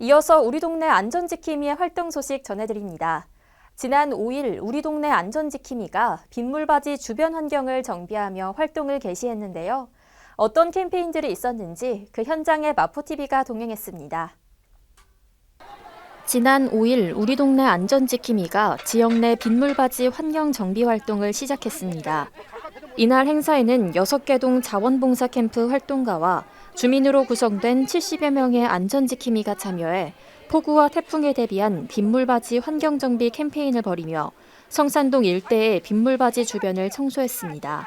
이어서 우리 동네 안전지킴이의 활동 소식 전해드립니다. 지난 5일 우리 동네 안전지킴이가 빗물바지 주변 환경을 정비하며 활동을 개시했는데요. 어떤 캠페인들이 있었는지 그 현장에 마포TV가 동행했습니다. 지난 5일 우리 동네 안전지킴이가 지역 내 빗물바지 환경 정비 활동을 시작했습니다. 이날 행사에는 6개 동 자원봉사 캠프 활동가와 주민으로 구성된 70여 명의 안전지킴이가 참여해 폭우와 태풍에 대비한 빗물바지 환경정비 캠페인을 벌이며 성산동 일대의 빗물바지 주변을 청소했습니다.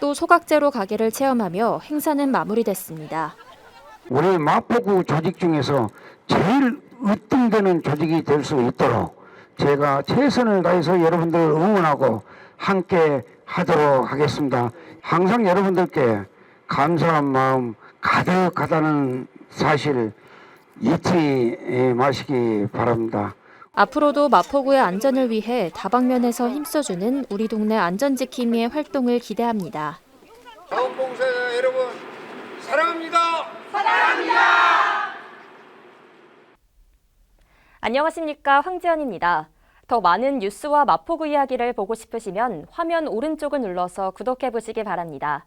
또 소각제로 가게를 체험하며 행사는 마무리됐습니다. 우리 마포구 조직 중에서 제일 으뜸되는 조직이 될 수 있도록 제가 최선을 다해서 여러분들을 응원하고 함께 하도록 하겠습니다. 항상 여러분들께 감사한 마음 가득하다는 사실 잊지 마시기 바랍니다. 앞으로도 마포구의 안전을 위해 다방면에서 힘써주는 우리 동네 안전지킴이의 활동을 기대합니다. 자원봉사자 여러분 사랑합니다. 안녕하십니까 황지연입니다. 더 많은 뉴스와 마포구 이야기를 보고 싶으시면 화면 오른쪽을 눌러서 구독해 보시기 바랍니다.